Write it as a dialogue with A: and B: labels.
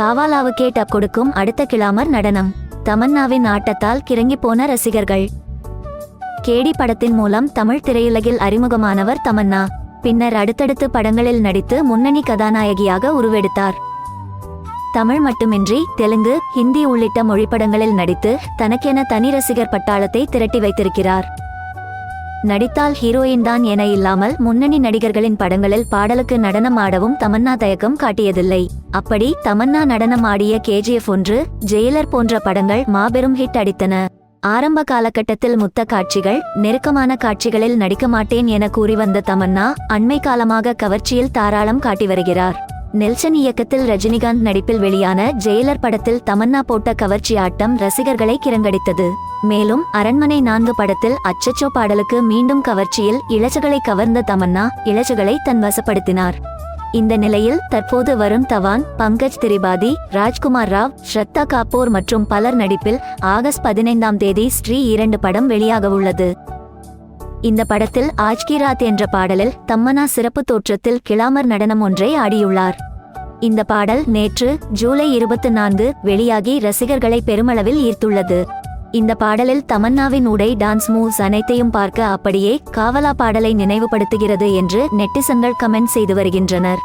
A: காவாலாவு dub கொடுக்கும் அடுத்த glamour நடனம். தமன்னாவின் ஆட்டத்தால் கிறங்கி போன ரசிகர்கள். கேடி படத்தின் மூலம் தமிழ் திரையுலகில் அறிமுகமானவர் தமன்னா. பின்னர் அடுத்தடுத்து படங்களில் நடித்து முன்னணி கதாநாயகியாக உருவெடுத்தார். தமிழ் மட்டுமின்றி தெலுங்கு ஹிந்தி உள்ளிட்ட மொழிப்படங்களில் நடித்து தனக்கென தனி ரசிகர் பட்டாளத்தை திரட்டி வைத்திருக்கிறார். நடித்தால் ஹீரோயின் தான் என இல்லாமல் முன்னணி நடிகர்களின் படங்களில் பாடலுக்கு நடனம் ஆடவும் தமன்னா தயக்கம் காட்டியதில்லை. அப்படி தமன்னா நடனம் ஆடிய கேஜிஎஃப் ஒன்று ஜெயிலர் போன்ற படங்கள் மாபெரும் ஹிட் அடித்தன. ஆரம்ப காலகட்டத்தில் முத்த காட்சிகள் நெருக்கமான காட்சிகளில் நடிக்க மாட்டேன் என கூறி வந்த தமன்னா அண்மை காலமாக கவர்ச்சியில் தாராளம் காட்டி வருகிறார். நெல்சன் இயக்கத்தில் ரஜினிகாந்த் நடிப்பில் வெளியான ஜெயிலர் படத்தில் தமன்னா போட்ட கவர்ச்சி ஆட்டம் ரசிகர்களை கிரங்கடித்தது. மேலும் அரண்மனை நான்கு படத்தில் அச்சச்சோ பாடலுக்கு மீண்டும் கவர்ச்சியில் இளச்சகளை கவர்ந்த தமன்னா இளச்சகளை தன் வசப்படுத்தினார். இந்த நிலையில் தற்போது வரும் தவான் பங்கஜ் திரிபாதி ராஜ்குமார் ராவ் ஸ்ரத்தா காப்பூர் மற்றும் பலர் நடிப்பில் ஆகஸ்ட் பதினைந்தாம் தேதி ஸ்ரீ இரண்டு படம் வெளியாக உள்ளது இந்த படத்தில் ஆஜ் கி ராத் என்ற பாடலில் தம்மனா சிறப்பு தோற்றத்தில் கிளாமர் நடனம் ஒன்றை ஆடியுள்ளார். இந்த பாடல் நேற்று ஜூலை இருபத்தி நான்கு வெளியாகி ரசிகர்களை பெருமளவில் ஈர்த்துள்ளது. இந்த பாடலில் தமன்னாவின் உடை டான்ஸ் மூவ்ஸ் அனைத்தையும் பார்க்க அப்படியே காவலா பாடலை நினைவுபடுத்துகிறது என்று நெட்டிசன்கள் கமெண்ட் செய்து வருகின்றனர்.